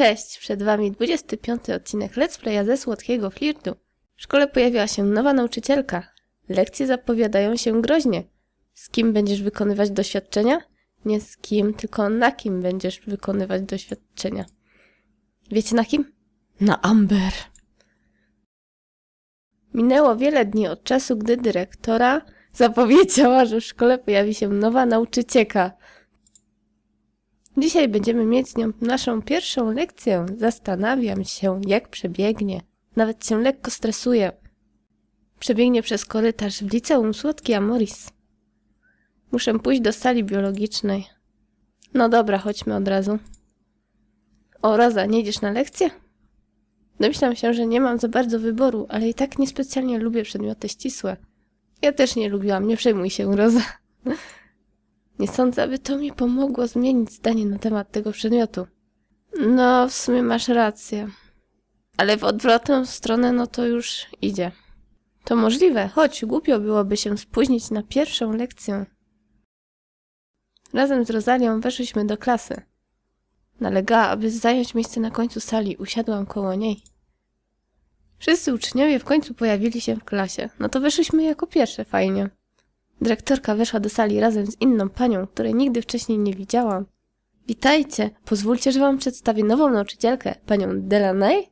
Cześć, przed Wami 25 odcinek Let's Playa ze Słodkiego Flirtu. W szkole pojawiła się nowa nauczycielka. Lekcje zapowiadają się groźnie. Z kim będziesz wykonywać doświadczenia? Nie z kim, tylko na kim będziesz wykonywać doświadczenia. Wiecie na kim? Na Amber. Minęło wiele dni od czasu, gdy dyrektora zapowiedziała, że w szkole pojawi się nowa nauczycielka. Dzisiaj będziemy mieć z nią naszą pierwszą lekcję. Zastanawiam się, jak przebiegnie. Nawet się lekko stresuję. Przebiegnie przez korytarz w liceum Słodki Amoris. Muszę pójść do sali biologicznej. No dobra, chodźmy od razu. O, Roza, nie idziesz na lekcję? Domyślam się, że nie mam za bardzo wyboru, ale i tak niespecjalnie lubię przedmioty ścisłe. Ja też nie lubiłam, nie przejmuj się, Roza. Nie sądzę, aby to mi pomogło zmienić zdanie na temat tego przedmiotu. No, w sumie masz rację. Ale w odwrotną stronę, no to już idzie. To możliwe, choć głupio byłoby się spóźnić na pierwszą lekcję. Razem z Rozalią weszliśmy do klasy. Nalegała, aby zająć miejsce na końcu sali. Usiadłam koło niej. Wszyscy uczniowie w końcu pojawili się w klasie. No to weszliśmy jako pierwsze, fajnie. Dyrektorka weszła do sali razem z inną panią, której nigdy wcześniej nie widziałam. Witajcie, pozwólcie, że wam przedstawię nową nauczycielkę, panią Delaney.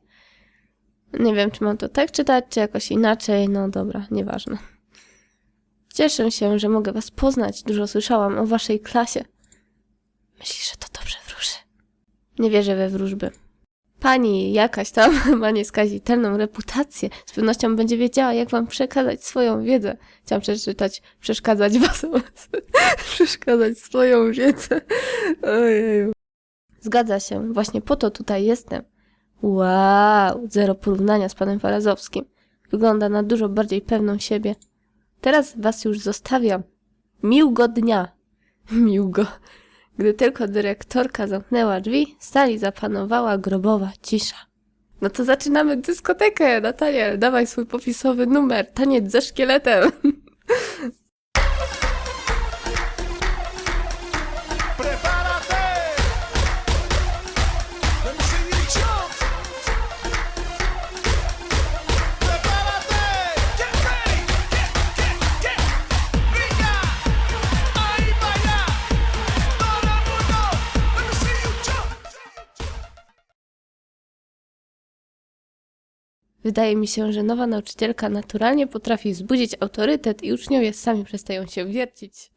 Nie wiem, czy mam to tak czytać, czy jakoś inaczej, no dobra, nieważne. Cieszę się, że mogę was poznać, dużo słyszałam o waszej klasie. Myślisz, że to dobrze wróży? Nie wierzę we wróżby. Pani jakaś tam ma nieskazitelną reputację. Z pewnością będzie wiedziała, jak wam przekazać swoją wiedzę. Chciałam przeczytać, przeszkadzać was. przeszkadzać swoją wiedzę. Ojeju. Zgadza się, właśnie po to tutaj jestem. Wow, zero porównania z panem Farazowskim. Wygląda na dużo bardziej pewną siebie. Teraz was już zostawiam. Miłgo dnia. Miłgo. Gdy tylko dyrektorka zamknęła drzwi, w sali zapanowała grobowa cisza. No to zaczynamy dyskotekę, Nataniel. Dawaj swój popisowy numer. Taniec ze szkieletem. Wydaje mi się, że nowa nauczycielka naturalnie potrafi wzbudzić autorytet i uczniowie sami przestają się wiercić.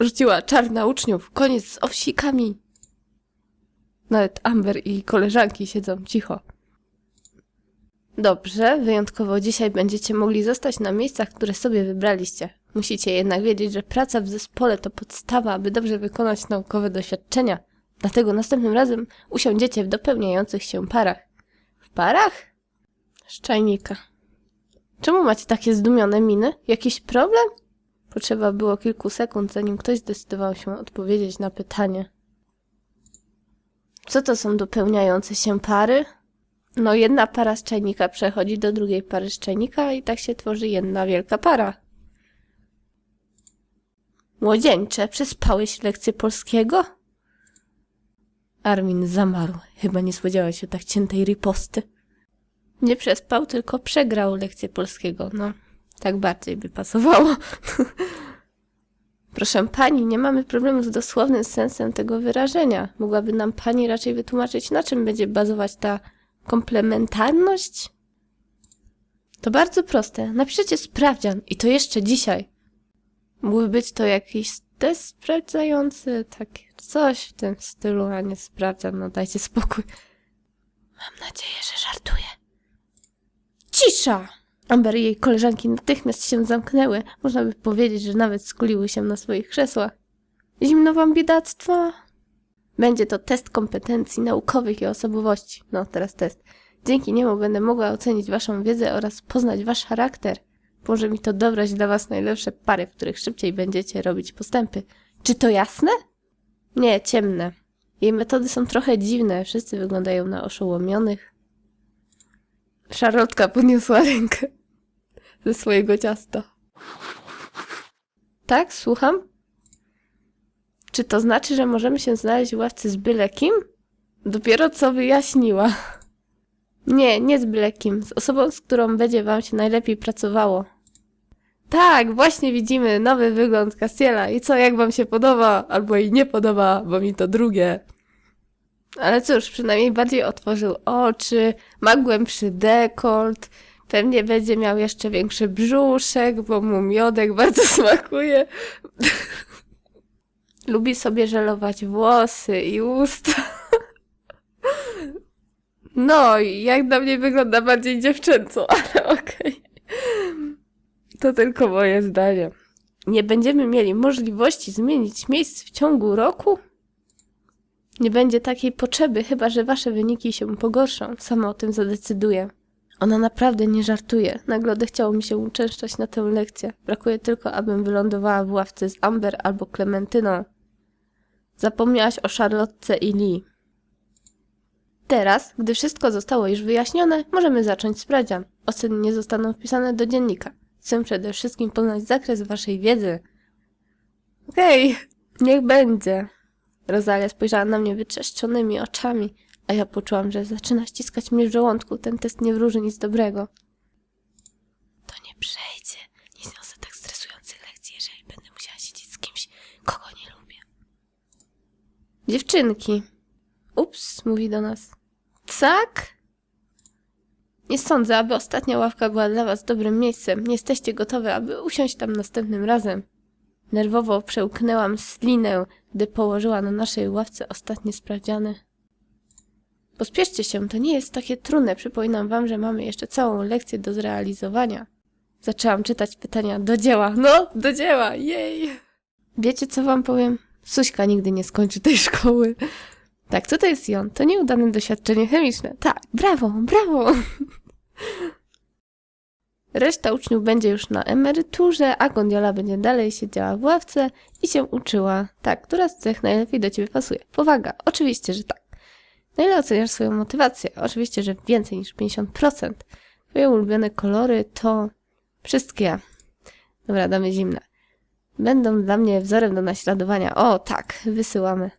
Rzuciła czar na uczniów. Koniec z owsikami. Nawet Amber i koleżanki siedzą cicho. Dobrze, wyjątkowo dzisiaj będziecie mogli zostać na miejscach, które sobie wybraliście. Musicie jednak wiedzieć, że praca w zespole to podstawa, aby dobrze wykonać naukowe doświadczenia. Dlatego następnym razem usiądziecie w dopełniających się parach. W parach? Z czajnika. Czemu macie takie zdumione miny? Jakiś problem? Potrzeba było kilku sekund, zanim ktoś zdecydował się odpowiedzieć na pytanie. Co to są dopełniające się pary? No, jedna para z czajnika przechodzi do drugiej pary z czajnika i tak się tworzy jedna wielka para. Młodzieńcze, przespałeś lekcję polskiego? Armin zamarł. Chyba nie spodziewał się tak ciętej riposty. Nie przespał, tylko przegrał lekcję polskiego. No, tak bardziej by pasowało. Proszę pani, nie mamy problemu z dosłownym sensem tego wyrażenia. Mogłaby nam pani raczej wytłumaczyć, na czym będzie bazować ta komplementarność? To bardzo proste. Napiszecie sprawdzian i to jeszcze dzisiaj. Mógłby być to jakiś test sprawdzający, tak coś w tym stylu, a nie sprawdzian. No dajcie spokój. Mam nadzieję, że żartuję. Cisza! Amber i jej koleżanki natychmiast się zamknęły. Można by powiedzieć, że nawet skuliły się na swoich krzesłach. Zimno wam biedactwo? Będzie to test kompetencji naukowych i osobowości. No, teraz test. Dzięki niemu będę mogła ocenić waszą wiedzę oraz poznać wasz charakter. Może mi to dobrać dla was najlepsze pary, w których szybciej będziecie robić postępy. Czy to jasne? Nie, ciemne. Jej metody są trochę dziwne. Wszyscy wyglądają na oszołomionych. Szarlotka podniosła rękę ze swojego ciasta. Tak, słucham? Czy to znaczy, że możemy się znaleźć w ławce z byle kim? Dopiero co wyjaśniła. Nie, nie z byle kim. Z osobą, z którą będzie wam się najlepiej pracowało. Tak, właśnie widzimy nowy wygląd Castiela. I co, jak wam się podoba? Albo i nie podoba, bo mi to drugie. Ale cóż, przynajmniej bardziej otworzył oczy, ma głębszy dekolt, pewnie będzie miał jeszcze większy brzuszek, bo mu miodek bardzo smakuje. Lubi sobie żelować włosy i usta. No, jak na mnie wygląda bardziej dziewczęco, ale okej. To tylko moje zdanie. Nie będziemy mieli możliwości zmienić miejsc w ciągu roku? Nie będzie takiej potrzeby, chyba że wasze wyniki się pogorszą. Sama o tym zadecyduję. Ona naprawdę nie żartuje. Nagle odechciało mi się uczęszczać na tę lekcję. Brakuje tylko, abym wylądowała w ławce z Amber albo Klementyną. Zapomniałaś o Charlotce i Lee. Teraz, gdy wszystko zostało już wyjaśnione, możemy zacząć sprawdzian. Oceny nie zostaną wpisane do dziennika. Chcę przede wszystkim poznać zakres waszej wiedzy. Okej, niech będzie. Rosalia spojrzała na mnie wytrzeszczonymi oczami, a ja poczułam, że zaczyna ściskać mnie w żołądku. Ten test nie wróży nic dobrego. To nie przejdzie. Nie zniosę tak stresującej lekcji, jeżeli będę musiała siedzieć z kimś, kogo nie lubię. Dziewczynki. Ups, mówi do nas. Tak? Nie sądzę, aby ostatnia ławka była dla was dobrym miejscem. Nie jesteście gotowe, aby usiąść tam następnym razem. Nerwowo przełknęłam slinę, gdy położyła na naszej ławce ostatnie sprawdziany. Pospieszcie się, to nie jest takie trudne. Przypominam wam, że mamy jeszcze całą lekcję do zrealizowania. Zaczęłam czytać pytania do dzieła. No, do dzieła, jej! Wiecie, co wam powiem? Suśka nigdy nie skończy tej szkoły. Tak, co to jest jon? To nieudane doświadczenie chemiczne. Tak, brawo, brawo! Reszta uczniów będzie już na emeryturze, a Gondiola będzie dalej siedziała w ławce i się uczyła. Tak, która z cech najlepiej do ciebie pasuje? Powaga, oczywiście, że tak. Na ile oceniasz swoją motywację? Oczywiście, że więcej niż 50%. Twoje ulubione kolory to wszystkie. Dobra, damy zimne. Będą dla mnie wzorem do naśladowania. O, tak, wysyłamy.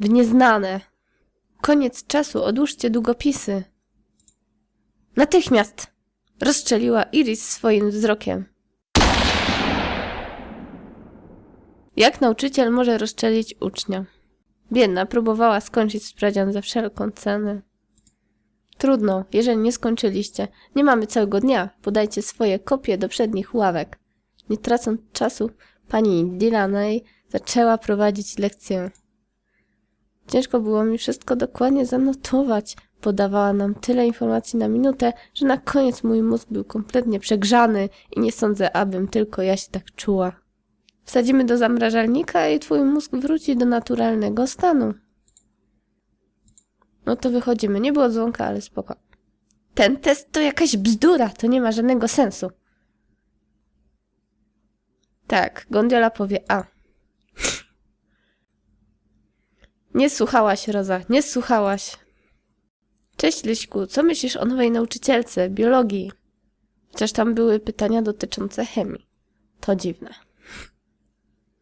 W nieznane. Koniec czasu, odłóżcie długopisy. Natychmiast! Rozstrzeliła Iris swoim wzrokiem. Jak nauczyciel może rozstrzelić ucznia? Biedna próbowała skończyć sprawdzian za wszelką cenę. Trudno, jeżeli nie skończyliście. Nie mamy całego dnia. Podajcie swoje kopie do przednich ławek. Nie tracąc czasu, pani Delaney zaczęła prowadzić lekcję. Ciężko było mi wszystko dokładnie zanotować. Podawała nam tyle informacji na minutę, że na koniec mój mózg był kompletnie przegrzany i nie sądzę, abym tylko ja się tak czuła. Wsadzimy do zamrażalnika i twój mózg wróci do naturalnego stanu. No to wychodzimy. Nie było dzwonka, ale spoko. Ten test to jakaś bzdura, to nie ma żadnego sensu. Tak, Gondiola powie A. Nie słuchałaś, Roza, nie słuchałaś. Cześć, Lyśku, co myślisz o nowej nauczycielce biologii? Chociaż tam były pytania dotyczące chemii. To dziwne.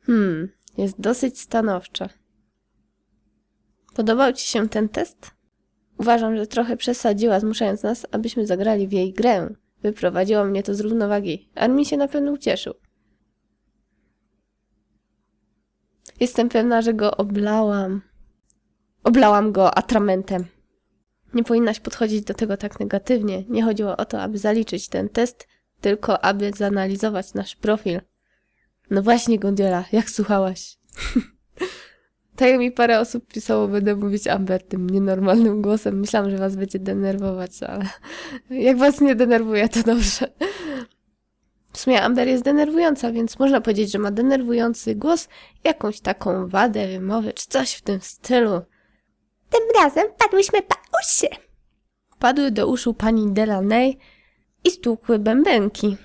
Hmm, jest dosyć stanowcza. Podobał ci się ten test? Uważam, że trochę przesadziła, zmuszając nas, abyśmy zagrali w jej grę. Wyprowadziło mnie to z równowagi. Armin się na pewno ucieszył. Jestem pewna, że go oblałam. Oblałam go atramentem. Nie powinnaś podchodzić do tego tak negatywnie. Nie chodziło o to, aby zaliczyć ten test, tylko aby zanalizować nasz profil. No właśnie, Gondiola, jak słuchałaś? tak jak mi parę osób pisało, będę mówić Amber tym nienormalnym głosem. Myślałam, że was będzie denerwować, ale jak was nie denerwuje, to dobrze. W sumie Amber jest denerwująca, więc można powiedzieć, że ma denerwujący głos, jakąś taką wadę wymowy, czy coś w tym stylu. Tym razem padłyśmy po uszy. Padły do uszu pani Delaney i stłukły bębenki.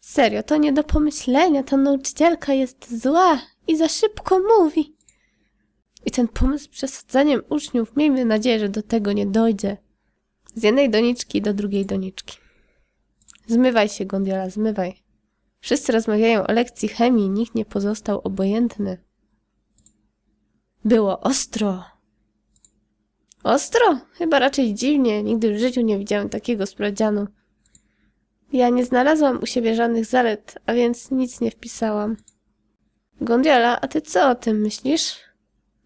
Serio, to nie do pomyślenia. Ta nauczycielka jest zła i za szybko mówi. I ten pomysł z przesadzaniem uczniów, miejmy nadzieję, że do tego nie dojdzie. Z jednej doniczki do drugiej doniczki. Zmywaj się, Gondiola, zmywaj. Wszyscy rozmawiają o lekcji chemii, nikt nie pozostał obojętny. Było ostro. Ostro? Chyba raczej dziwnie. Nigdy w życiu nie widziałem takiego sprawdzianu. Ja nie znalazłam u siebie żadnych zalet, a więc nic nie wpisałam. Gondiola, a ty co o tym myślisz?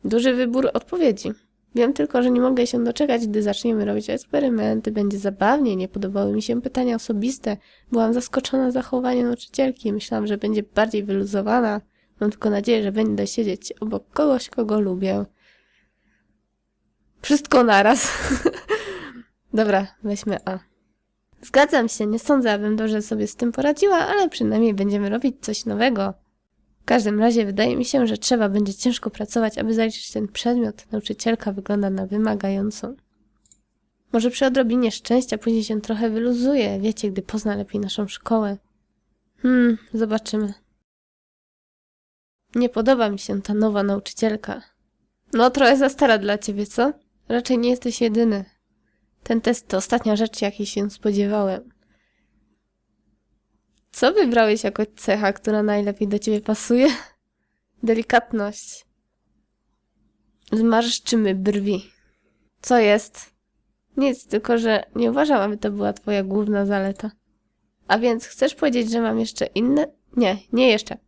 Duży wybór odpowiedzi. Wiem tylko, że nie mogę się doczekać, gdy zaczniemy robić eksperymenty. Będzie zabawnie, nie podobały mi się pytania osobiste. Byłam zaskoczona zachowaniem nauczycielki. Myślałam, że będzie bardziej wyluzowana. Mam tylko nadzieję, że będę siedzieć obok kogoś, kogo lubię. Wszystko naraz. Dobra, weźmy A. Zgadzam się, nie sądzę, abym dobrze sobie z tym poradziła, ale przynajmniej będziemy robić coś nowego. W każdym razie wydaje mi się, że trzeba będzie ciężko pracować, aby zaliczyć ten przedmiot. Nauczycielka wygląda na wymagającą. Może przy odrobinie szczęścia później się trochę wyluzuje, wiecie, gdy pozna lepiej naszą szkołę. Hmm, zobaczymy. Nie podoba mi się ta nowa nauczycielka. No, trochę za stara dla ciebie, co? Raczej nie jesteś jedyny. Ten test to ostatnia rzecz, jakiej się spodziewałem. Co wybrałeś jako cecha, która najlepiej do ciebie pasuje? Delikatność. Zmarszczymy brwi. Co jest? Nic, tylko że nie uważam, aby to była twoja główna zaleta. A więc chcesz powiedzieć, że mam jeszcze inne? Nie, nie jeszcze.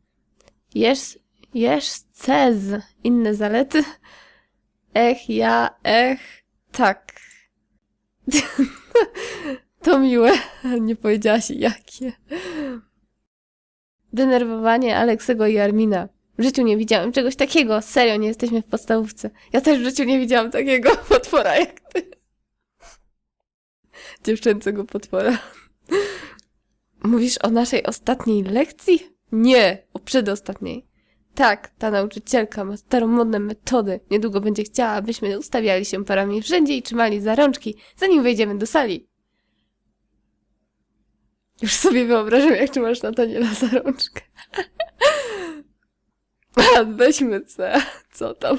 Jesz, jesz, cez, inne zalety? Ech, ja, ech, tak. to miłe, nie powiedziałaś jakie. Denerwowanie Aleksego i Armina. W życiu nie widziałem czegoś takiego. Serio, nie jesteśmy w podstawówce. Ja też w życiu nie widziałam takiego potwora jak ty. Dziewczęcego potwora. Mówisz o naszej ostatniej lekcji? Nie, o przedostatniej. Tak, ta nauczycielka ma staromodne metody. Niedługo będzie chciała, abyśmy ustawiali się parami wszędzie i trzymali za rączki, zanim wejdziemy do sali. Już sobie wyobrażam, jak trzymasz Nataniela za rączkę. Weźmy C. Co tam?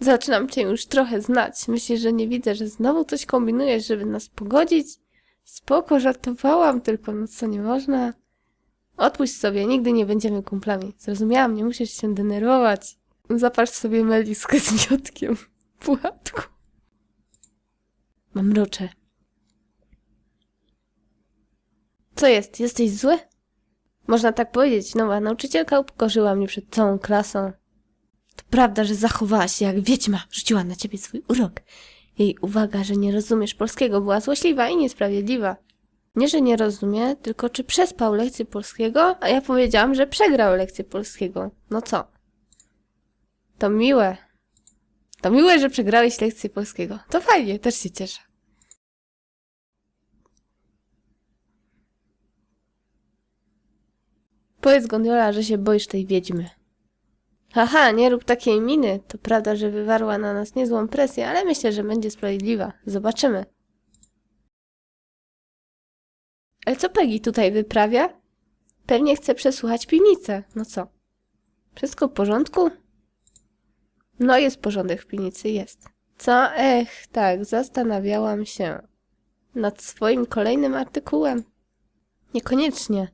Zaczynam cię już trochę znać. Myślisz, że nie widzę, że znowu coś kombinujesz, żeby nas pogodzić? Spoko, żartowałam, tylko no co nie można. Odpuść sobie, nigdy nie będziemy kumplami. Zrozumiałam, nie musisz się denerwować. Zapasz sobie meliskę z miotkiem. Płatku. Mam mrocze. Co jest? Jesteś zły? Można tak powiedzieć. Nowa nauczycielka upokorzyła mnie przed całą klasą. To prawda, że zachowałaś się jak wiedźma. Rzuciła na ciebie swój urok. Jej uwaga, że nie rozumiesz polskiego, była złośliwa i niesprawiedliwa. Nie, że nie rozumie, tylko czy przespał lekcję polskiego, a ja powiedziałam, że przegrał lekcję polskiego. No co? To miłe. To miłe, że przegrałeś lekcję polskiego. To fajnie, też się cieszę. Powiedz Gondola, że się boisz tej wiedźmy. Haha, nie rób takiej miny. To prawda, że wywarła na nas niezłą presję, ale myślę, że będzie sprawiedliwa. Zobaczymy. Ale co Peggy tutaj wyprawia? Pewnie chce przesłuchać piwnicę. No co? Wszystko w porządku? No jest porządek w piwnicy, jest. Co? Ech, tak, zastanawiałam się nad swoim kolejnym artykułem. Niekoniecznie.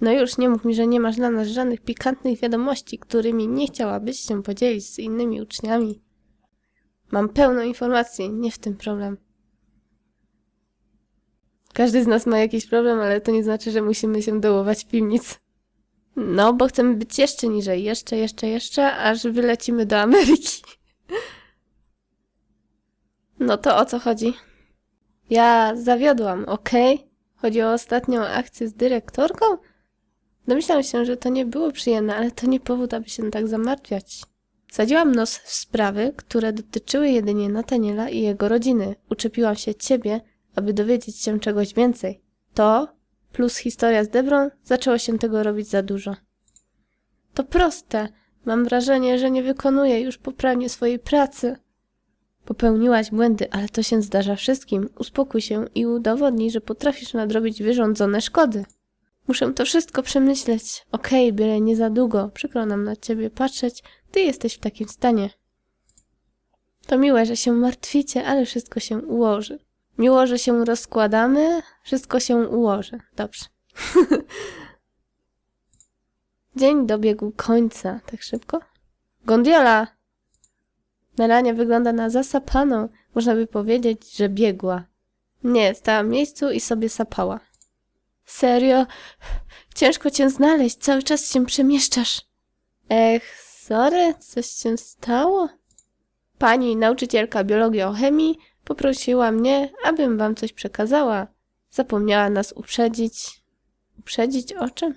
No już, nie mów mi, że nie masz dla nas żadnych pikantnych wiadomości, którymi nie chciałabyś się podzielić z innymi uczniami. Mam pełno informacji, nie w tym problem. Każdy z nas ma jakiś problem, ale to nie znaczy, że musimy się dołować piwnic. No, bo chcemy być jeszcze niżej, jeszcze, jeszcze, jeszcze, aż wylecimy do Ameryki. No to o co chodzi? Ja zawiodłam, okej? Chodzi o ostatnią akcję z dyrektorką? Domyślam się, że to nie było przyjemne, ale to nie powód, aby się tak zamartwiać. Wsadziłam nos w sprawy, które dotyczyły jedynie Nataniela i jego rodziny. Uczepiłam się ciebie, aby dowiedzieć się czegoś więcej. To, plus historia z Debrą, zaczęło się tego robić za dużo. To proste. Mam wrażenie, że nie wykonuję już poprawnie swojej pracy. Popełniłaś błędy, ale to się zdarza wszystkim. Uspokój się i udowodnij, że potrafisz nadrobić wyrządzone szkody. Muszę to wszystko przemyśleć. Okej, byle nie za długo. Przykro nam na ciebie patrzeć, ty jesteś w takim stanie. To miłe, że się martwicie, ale wszystko się ułoży. Miło, że się rozkładamy, wszystko się ułoży. Dobrze. Dzień dobiegł końca. Tak szybko? Gondiola! Melania wygląda na zasapaną. Można by powiedzieć, że biegła. Nie, stała w miejscu i sobie sapała. Serio? Ciężko cię znaleźć, cały czas się przemieszczasz. Ech, sorry, coś się stało? Pani nauczycielka biologii o chemii poprosiła mnie, abym wam coś przekazała. Zapomniała nas uprzedzić. Uprzedzić o czym?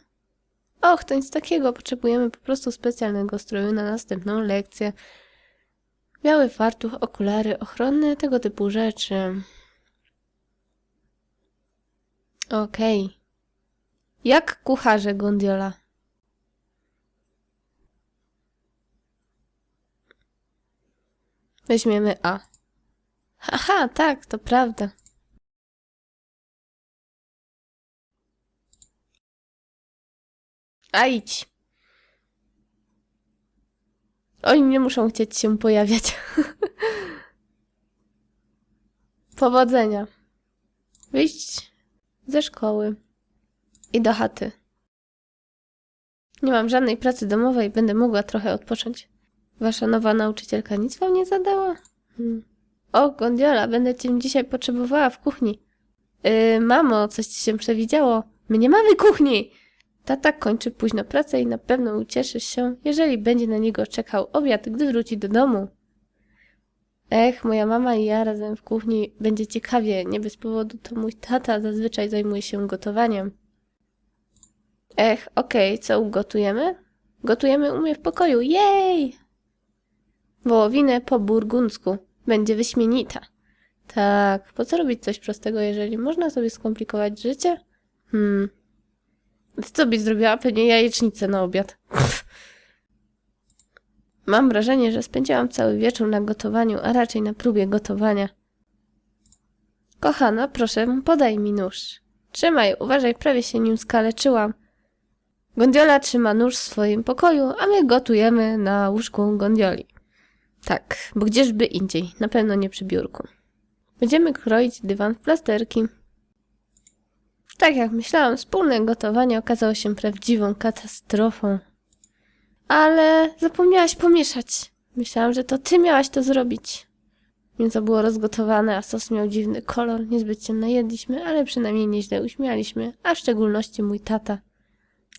Och, to nic takiego. Potrzebujemy po prostu specjalnego stroju na następną lekcję. Biały fartuch, okulary ochronne, tego typu rzeczy. Okej. Jak kucharze Gondiola? Weźmiemy A. Haha, tak, to prawda. A idź. Oni nie muszą chcieć się pojawiać. Powodzenia. Wyjść ze szkoły i do chaty. Nie mam żadnej pracy domowej, będę mogła trochę odpocząć. Wasza nowa nauczycielka nic wam nie zadała? Hmm. O, Gondiola, będę cię dzisiaj potrzebowała w kuchni. Yy, mamo, coś ci się przewidziało. My nie mamy kuchni! Tata kończy późno pracę i na pewno ucieszy się, jeżeli będzie na niego czekał obiad, gdy wróci do domu. Ech, moja mama i ja razem w kuchni będzie ciekawie. Nie bez powodu to mój tata zazwyczaj zajmuje się gotowaniem. Ech, okej, co ugotujemy? Gotujemy u mnie w pokoju, jej! Wołowinę po burgundzku. Będzie wyśmienita. Tak, po co robić coś prostego, jeżeli można sobie skomplikować życie? Hmm. Co byś zrobiła? Pewnie jajecznicę na obiad. Mam wrażenie, że spędziłam cały wieczór na gotowaniu, a raczej na próbie gotowania. Kochana, proszę, podaj mi nóż. Trzymaj, uważaj, prawie się nim skaleczyłam. Gondiola trzyma nóż w swoim pokoju, a my gotujemy na łóżku gondioli. Tak, bo gdzieżby indziej, na pewno nie przy biurku. Będziemy kroić dywan w plasterki. Tak jak myślałam, wspólne gotowanie okazało się prawdziwą katastrofą. Ale zapomniałaś pomieszać. Myślałam, że to ty miałaś to zrobić. Mięso było rozgotowane, a sos miał dziwny kolor. Niezbyt się najedliśmy, ale przynajmniej nieźle uśmialiśmy, a w szczególności mój tata.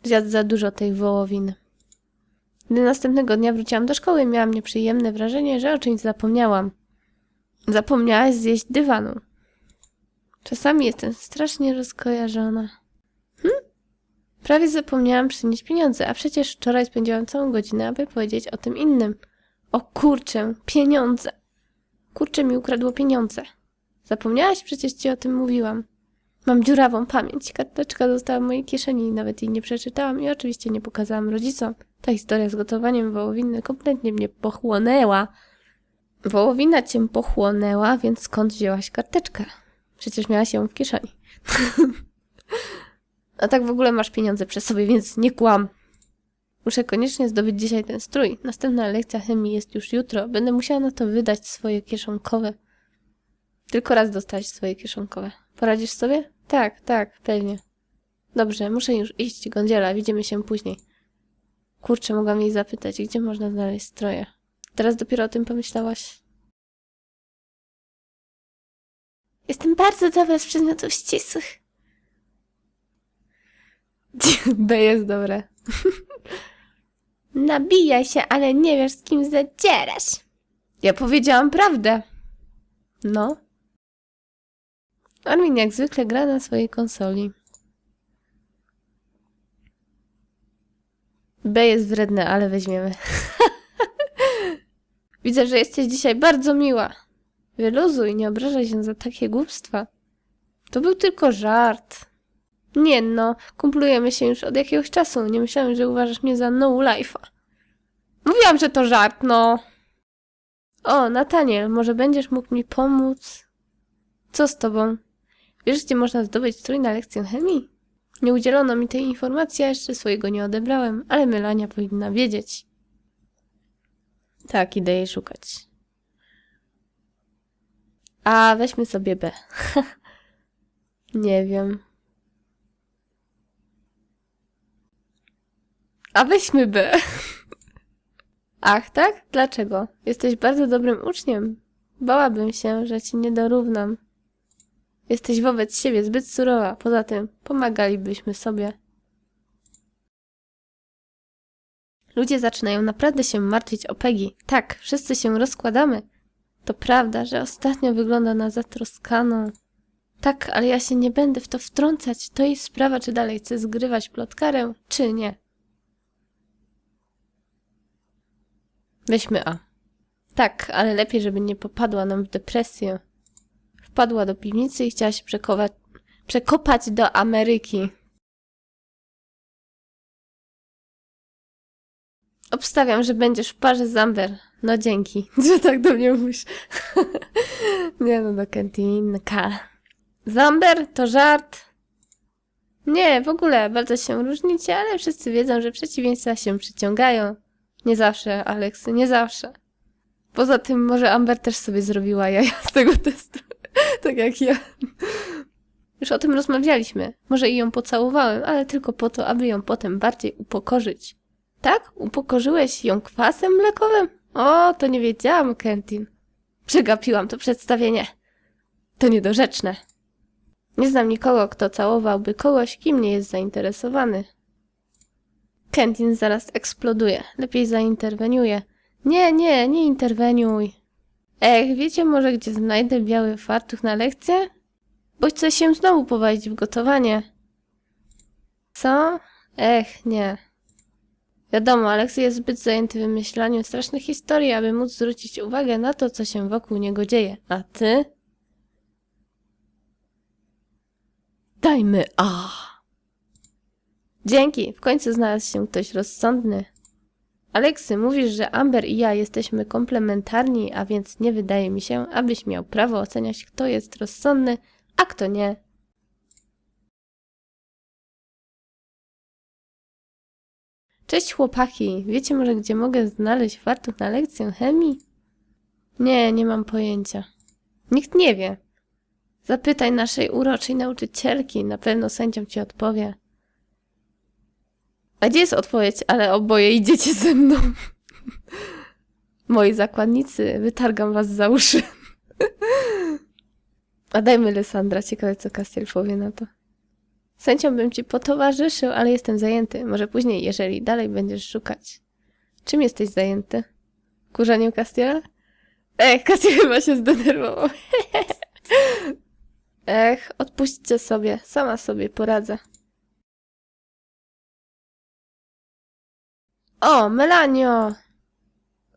Zjadł za dużo tej wołowiny. Gdy następnego dnia wróciłam do szkoły, miałam nieprzyjemne wrażenie, że o czymś zapomniałam. Zapomniałaś zjeść dywanu. Czasami jestem strasznie rozkojarzona. Hm? Prawie zapomniałam przynieść pieniądze, a przecież wczoraj spędziłam całą godzinę, aby powiedzieć o tym innym. O kurczę, pieniądze! Kurczę mi ukradło pieniądze. Zapomniałaś? Przecież ci o tym mówiłam. Mam dziurawą pamięć. Karteczka została w mojej kieszeni i nawet jej nie przeczytałam i oczywiście nie pokazałam rodzicom. Ta historia z gotowaniem wołowiny kompletnie mnie pochłonęła. Wołowina cię pochłonęła, więc skąd wzięłaś karteczkę? Przecież miałaś ją w kieszeni. A tak w ogóle masz pieniądze przy sobie, więc nie kłam. Muszę koniecznie zdobyć dzisiaj ten strój. Następna lekcja chemii jest już jutro. Będę musiała na to wydać swoje kieszonkowe. Tylko raz dostać swoje kieszonkowe. Poradzisz sobie? Tak, tak, pewnie. Dobrze, muszę już iść, Gondziela, widzimy się później. Kurczę, mogłam jej zapytać, gdzie można znaleźć stroje. Teraz dopiero o tym pomyślałaś? Jestem bardzo dobra z przedmiotów ścisłych. B jest dobre. Nabijaj się, ale nie wiesz, z kim zadzierasz. Ja powiedziałam prawdę. No. Armin jak zwykle gra na swojej konsoli. B jest wredne, ale weźmiemy. Widzę, że jesteś dzisiaj bardzo miła. Wyluzuj, nie obrażaj się za takie głupstwa. To był tylko żart. Nie no, kumplujemy się już od jakiegoś czasu. Nie myślałem, że uważasz mnie za no life'a. Mówiłam, że to żart, no. O, Nataniel, może będziesz mógł mi pomóc? Co z tobą? Wiesz, gdzie można zdobyć strój na lekcję chemii? Nie udzielono mi tej informacji, a jeszcze swojego nie odebrałem, ale Melania powinna wiedzieć. Tak, idę jej szukać. A, weźmy sobie B. nie wiem. A weźmy B. Ach, tak? Dlaczego? Jesteś bardzo dobrym uczniem. Bałabym się, że ci nie dorównam. Jesteś wobec siebie zbyt surowa. Poza tym pomagalibyśmy sobie. Ludzie zaczynają naprawdę się martwić o Peggy. Tak, wszyscy się rozkładamy. To prawda, że ostatnio wygląda na zatroskaną. Tak, ale ja się nie będę w to wtrącać. To jej sprawa, czy dalej chce zgrywać plotkarę, czy nie. Weźmy A. Tak, ale lepiej, żeby nie popadła nam w depresję. Wpadła do piwnicy i chciała się przekować, przekopać do Ameryki. Obstawiam, że będziesz w parze z Amber. No dzięki, że tak do mnie mówisz. nie no, do Kentinka. Zamber to żart. Nie, w ogóle bardzo się różnicie, ale wszyscy wiedzą, że przeciwieństwa się przyciągają. Nie zawsze, Aleksy, nie zawsze. Poza tym może Amber też sobie zrobiła jaja z tego testu. tak jak ja. Już o tym rozmawialiśmy. Może i ją pocałowałem, ale tylko po to, aby ją potem bardziej upokorzyć. Tak? Upokorzyłeś ją kwasem mlekowym? O, to nie wiedziałam, Kentin. Przegapiłam to przedstawienie. To niedorzeczne. Nie znam nikogo, kto całowałby kogoś, kim nie jest zainteresowany. Kentin zaraz eksploduje. Lepiej zainterweniuje. Nie, nie, nie interweniuj. Ech, wiecie może, gdzie znajdę biały fartuch na lekcję? Bo chcę się znowu powalić w gotowanie. Co? Ech, nie. Wiadomo, Aleksy jest zbyt zajęty wymyślaniem strasznych historii, aby móc zwrócić uwagę na to, co się wokół niego dzieje. A ty? Dajmy A. Dzięki, w końcu znalazł się ktoś rozsądny. Aleksy, mówisz, że Amber i ja jesteśmy komplementarni, a więc nie wydaje mi się, abyś miał prawo oceniać, kto jest rozsądny, a kto nie. Cześć chłopaki, wiecie może gdzie mogę znaleźć fartuch na lekcję chemii? Nie, nie mam pojęcia. Nikt nie wie. Zapytaj naszej uroczej nauczycielki, na pewno sędzią ci odpowie. A gdzie jest odpowiedź, ale oboje idziecie ze mną? Moi zakładnicy, wytargam was za uszy. A dajmy Lysandra, ciekawe co Castiel powie na to. Sędzią bym ci potowarzyszył, ale jestem zajęty. Może później, jeżeli dalej będziesz szukać. Czym jesteś zajęty? Kurzaniem Castiela? Ech, Castiel chyba się zdenerwował. Ech, odpuśćcie sobie, sama sobie poradzę. O, Melanio!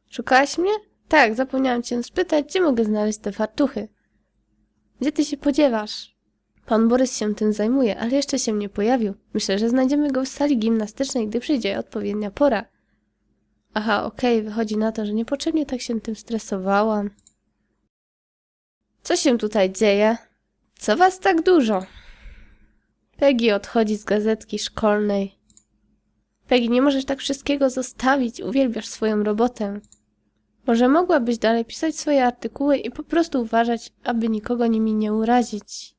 Szukałaś mnie? Tak, zapomniałam cię spytać, gdzie mogę znaleźć te fartuchy. Gdzie ty się podziewasz? Pan Borys się tym zajmuje, ale jeszcze się nie pojawił. Myślę, że znajdziemy go w sali gimnastycznej, gdy przyjdzie odpowiednia pora. Aha, okej, wychodzi na to, że niepotrzebnie tak się tym stresowałam. Co się tutaj dzieje? Co was tak dużo? Peggy odchodzi z gazetki szkolnej. Peggy, nie możesz tak wszystkiego zostawić, uwielbiasz swoją robotę. Może mogłabyś dalej pisać swoje artykuły i po prostu uważać, aby nikogo nimi nie urazić.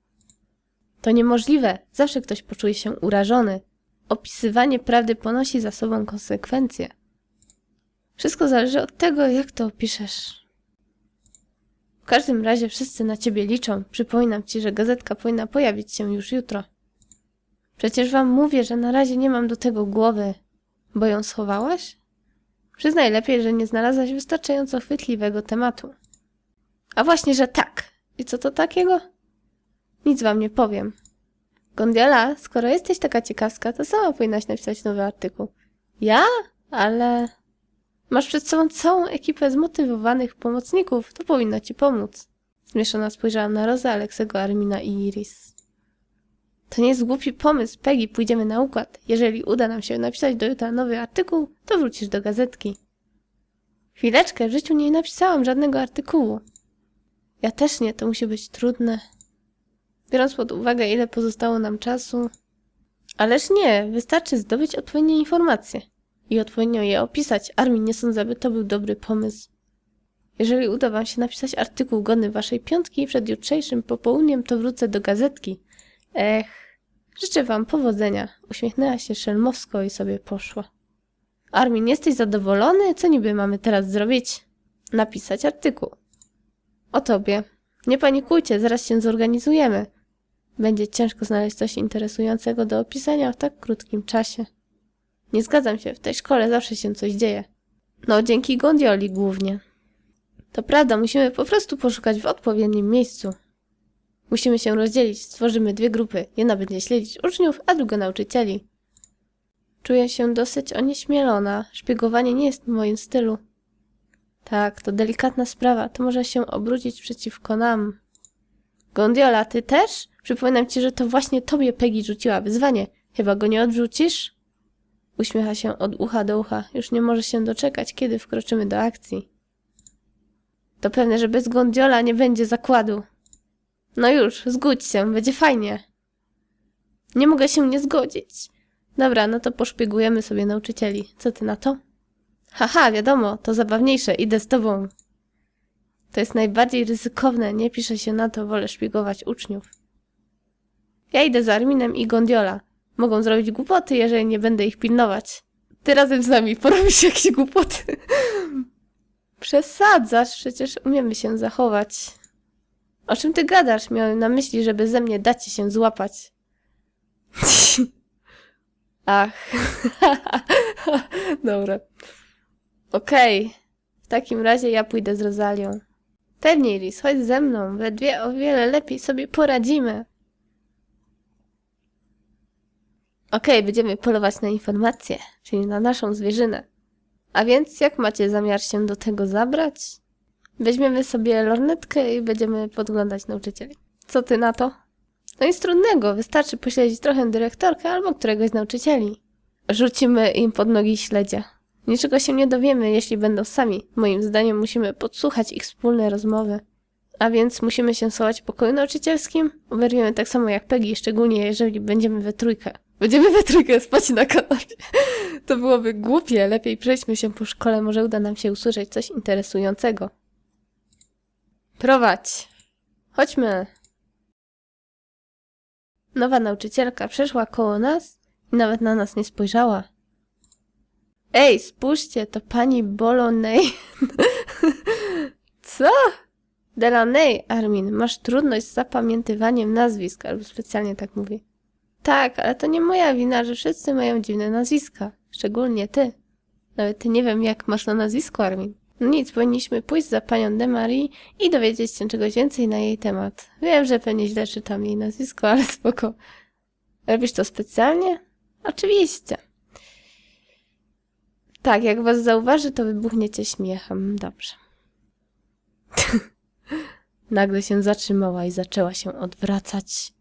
To niemożliwe, zawsze ktoś poczuje się urażony. Opisywanie prawdy ponosi za sobą konsekwencje. Wszystko zależy od tego, jak to opiszesz. W każdym razie wszyscy na ciebie liczą. Przypominam ci, że gazetka powinna pojawić się już jutro. Przecież wam mówię, że na razie nie mam do tego głowy. Bo ją schowałaś? Przyznaj lepiej, że nie znalazłaś wystarczająco chwytliwego tematu. A właśnie, że tak. I co to takiego? Nic wam nie powiem. Gondiela, skoro jesteś taka ciekawska, to sama powinnaś napisać nowy artykuł. Ja? Ale... Masz przed sobą całą ekipę zmotywowanych pomocników, to powinno ci pomóc. Zmieszana spojrzałam na Rozę, Aleksego, Armina i Iris. To nie jest głupi pomysł, Peggy, pójdziemy na układ. Jeżeli uda nam się napisać do jutra nowy artykuł, to wrócisz do gazetki. Chwileczkę, w życiu nie napisałam żadnego artykułu. Ja też nie, to musi być trudne. Biorąc pod uwagę, ile pozostało nam czasu. Ależ nie, wystarczy zdobyć odpowiednie informacje i odpowiednio je opisać. Armin, nie sądzę, by to był dobry pomysł. Jeżeli uda wam się napisać artykuł godny waszej piątki przed jutrzejszym popołudniem, to wrócę do gazetki. Ech, życzę wam powodzenia. Uśmiechnęła się szelmowsko i sobie poszła. Armin, jesteś zadowolony? Co niby mamy teraz zrobić? Napisać artykuł. O tobie. Nie panikujcie, zaraz się zorganizujemy. Będzie ciężko znaleźć coś interesującego do opisania w tak krótkim czasie. Nie zgadzam się, w tej szkole zawsze się coś dzieje. No, dzięki Gondioli głównie. To prawda, musimy po prostu poszukać w odpowiednim miejscu. Musimy się rozdzielić, stworzymy dwie grupy. Jedna będzie śledzić uczniów, a druga nauczycieli. Czuję się dosyć onieśmielona. Szpiegowanie nie jest w moim stylu. Tak, to delikatna sprawa. To może się obrócić przeciwko nam. Gondiola, ty też? Przypominam ci, że to właśnie tobie Peggy rzuciła wyzwanie. Chyba go nie odrzucisz? Uśmiecha się od ucha do ucha. Już nie może się doczekać, kiedy wkroczymy do akcji. To pewne, że bez Gondiola nie będzie zakładu. No już, zgódź się, będzie fajnie. Nie mogę się nie zgodzić. Dobra, no to poszpiegujemy sobie nauczycieli. Co ty na to? Haha, wiadomo, to zabawniejsze, idę z tobą. To jest najbardziej ryzykowne, nie pisze się na to, wolę szpiegować uczniów. Ja idę z Arminem i Gondiola. Mogą zrobić głupoty, jeżeli nie będę ich pilnować. Ty razem z nami porobisz jakieś głupoty. Przesadzasz, przecież umiemy się zachować. O czym ty gadasz? Miałem na myśli, żeby ze mnie dać się złapać. Ach. Dobra. Okej. W takim razie ja pójdę z Rozalią. Pewnie, Iris, chodź ze mną. We dwie o wiele lepiej sobie poradzimy. Okej, będziemy polować na informacje, czyli na naszą zwierzynę. A więc jak macie zamiar się do tego zabrać? Weźmiemy sobie lornetkę i będziemy podglądać nauczycieli. Co ty na to? No nic trudnego, wystarczy pośledzić trochę dyrektorkę albo któregoś z nauczycieli. Rzucimy im pod nogi śledzie. Niczego się nie dowiemy, jeśli będą sami. Moim zdaniem musimy podsłuchać ich wspólne rozmowy. A więc musimy się schować w pokoju nauczycielskim? Oberwiemy tak samo jak Peggy, szczególnie jeżeli będziemy we trójkę. Będziemy we trójkę spać na kanapie. To byłoby głupie. Lepiej przejdźmy się po szkole, może uda nam się usłyszeć coś interesującego. Prowadź. Chodźmy. Nowa nauczycielka przeszła koło nas i nawet na nas nie spojrzała. Ej, spójrzcie, to pani Bolonej. Co? Delaney, Armin, masz trudność z zapamiętywaniem nazwisk, albo specjalnie tak mówię. Tak, ale to nie moja wina, że wszyscy mają dziwne nazwiska. Szczególnie ty. Nawet ty nie wiem, jak masz na nazwisko, Armin. Nic, powinniśmy pójść za panią Demarie i dowiedzieć się czegoś więcej na jej temat. Wiem, że pewnie źle czytam jej nazwisko, ale spoko. Robisz to specjalnie? Oczywiście. Tak, jak was zauważy, to wybuchniecie śmiechem. Dobrze. Nagle się zatrzymała i zaczęła się odwracać.